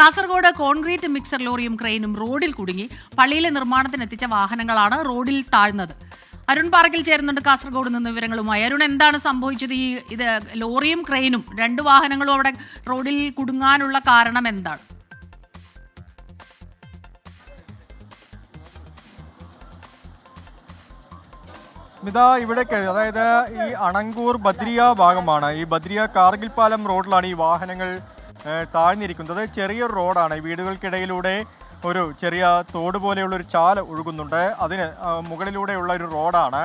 Kasaragod concrete mixer ലോറിയും ക്രെയിനും റോഡിൽ കുടുങ്ങി. പള്ളിയിലെ നിർമ്മാണത്തിനെത്തിച്ച വാഹനങ്ങളാണ് റോഡിൽ താഴ്ന്നത്. അരുൺ പാർക്കിൽ ചേരുന്നുണ്ട് കാസർഗോഡ് നിന്ന് വിവരങ്ങളുമായി. അരുൺ എന്താണ് സംഭവിച്ചത്? ഈ ഇത് ലോറിയും ക്രെയിനും രണ്ട് വാഹനങ്ങളും അവിടെ റോഡിൽ കുടുങ്ങാനുള്ള കാരണം എന്താണ്? സ്മിത ഇവിടേക്ക് അതായത് ഈ അണങ്കൂർ ബദ്രിയ ഭാഗമാണ്. ഈ ബദ്രിയ കാർഗിൽ പാലം റോഡിലാണ് ഈ വാഹനങ്ങൾ താഴ്ന്നിരിക്കുന്നത്. ചെറിയൊരു റോഡാണ്. വീടുകൾക്കിടയിലൂടെ ഒരു ചെറിയ തോട് പോലെയുള്ള ഒരു ചാൽ ഒഴുകുന്നുണ്ട്. അതിന് മുകളിലൂടെയുള്ള ഒരു റോഡാണ്.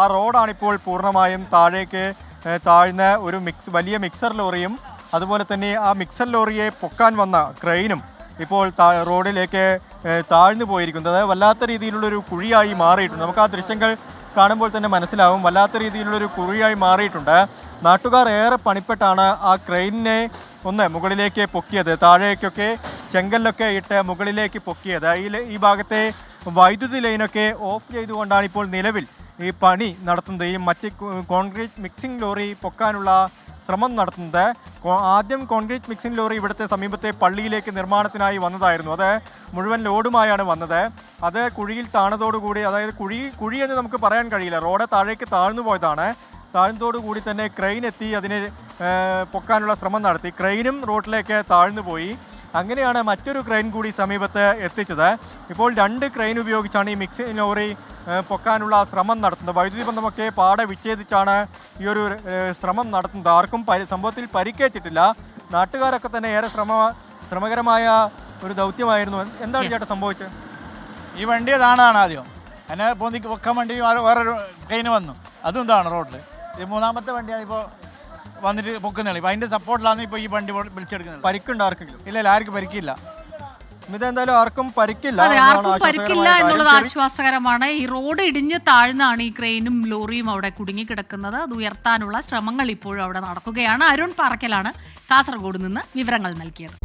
ആ റോഡാണ് ഇപ്പോൾ പൂർണമായും താഴേക്ക് താഴ്ന്ന ഒരു മിക്സ് വലിയ മിക്സർ ലോറിയും അതുപോലെ തന്നെ ആ മിക്സർ ലോറിയെ പൊക്കാൻ വന്ന ക്രെയിനും ഇപ്പോൾ റോഡിലേക്ക് താഴ്ന്നു പോയിരിക്കുന്നത്. വല്ലാത്ത രീതിയിലുള്ളൊരു കുഴിയായി മാറിയിട്ടുണ്ട്. നമുക്ക് ആ ദൃശ്യങ്ങൾ കാണുമ്പോൾ തന്നെ മനസ്സിലാവും. വല്ലാത്ത രീതിയിലുള്ളൊരു കുഴിയായി മാറിയിട്ടുണ്ട്. നാട്ടുകാർ ഏറെ പണിപ്പെട്ടാണ് ആ ക്രെയിനിനെ ഒന്ന് മുകളിലേക്ക് പൊക്കിയത്. താഴേക്കൊക്കെ ചെങ്കല്ലൊക്കെ ഇട്ട് മുകളിലേക്ക് പൊക്കിയത്. ഈ ഈ ഭാഗത്തെ വൈദ്യുതി ലൈനൊക്കെ ഓഫ് ചെയ്തുകൊണ്ടാണ് ഇപ്പോൾ നിലവിൽ ഈ പണി നടത്തുന്നത്. ഈ മറ്റ് കോൺക്രീറ്റ് മിക്സിംഗ് ലോറി പൊക്കാനുള്ള ശ്രമം നടത്തുന്നത്. ആദ്യം കോൺക്രീറ്റ് മിക്സിംഗ് ലോറി ഇവിടുത്തെ സമീപത്തെ പള്ളിയിലേക്ക് നിർമ്മാണത്തിനായി വന്നതായിരുന്നു. അത് മുഴുവൻ ലോഡുമായാണ് വന്നത്. അത് കുഴിയിൽ താണതോടുകൂടി അതായത് കുഴി കുഴി എന്ന് നമുക്ക് പറയാൻ കഴിയില്ല. റോഡ് താഴേക്ക് താഴ്ന്നു പോയതാണ്. താഴ്ന്നതോടുകൂടി തന്നെ ക്രെയിൻ എത്തി. അതിനെ പൊക്കാനുള്ള ശ്രമം നടത്തി. ക്രെയിനും റോട്ടിലേക്ക് താഴ്ന്നു പോയി. അങ്ങനെയാണ് മറ്റൊരു ക്രെയിൻ കൂടി സമീപത്ത് എത്തിച്ചത്. ഇപ്പോൾ രണ്ട് ക്രെയിൻ ഉപയോഗിച്ചാണ് ഈ മിക്സി ലോറി പൊക്കാനുള്ള ശ്രമം നടത്തുന്നത്. വൈദ്യുതി ബന്ധമൊക്കെ പാടെ വിച്ഛേദിച്ചാണ് ഈ ഒരു ശ്രമം നടത്തുന്നത്. ആർക്കും പരി സംഭവത്തിൽ പരിക്കേറ്റിട്ടില്ല. നാട്ടുകാരൊക്കെ തന്നെ ഏറെ ശ്രമ ശ്രമകരമായ ഒരു ദൗത്യമായിരുന്നു. എന്താണ് ചേട്ടാ സംഭവിച്ചത്? ഈ വണ്ടി താണതാണ് ആദ്യം. എന്നെ പൊന്തിക്ക് വെക്കാൻ വണ്ടി വേറെ വേറൊരു ട്രെയിന് വന്നു. അതും ഇതാണ് റോഡിൽ ഈ മൂന്നാമത്തെ വണ്ടിയാണ് ഇപ്പോൾ വന്നിട്ട് പൊക്കുന്നതാണ് ഇപ്പം അതിന്റെ സപ്പോർട്ടിലാണ് ഇപ്പോൾ ഈ വണ്ടി വിളിച്ചെടുക്കുന്നത്. പരിക്കുണ്ട് ആർക്കെങ്കിലും? ഇല്ല ഇല്ല ആർക്കും പരിക്കില്ല. സ്മിത എന്തായാലും ആർക്കും പരിക്കില്ല. അതെ ആർക്കും പരിക്കില്ല എന്നുള്ളത് ആശ്വാസകരമാണ്. ഈ റോഡ് ഇടിഞ്ഞ് താഴ്ന്നാണ് ഈ ക്രെയിനും ലോറിയും അവിടെ കുടുങ്ങിക്കിടക്കുന്നത്. അത് ഉയർത്താനുള്ള ശ്രമങ്ങൾ ഇപ്പോഴും അവിടെ നടക്കുകയാണ്. അരുൺ പാറക്കലാണ് കാസർഗോഡ് നിന്ന് വിവരങ്ങൾ നൽകിയത്.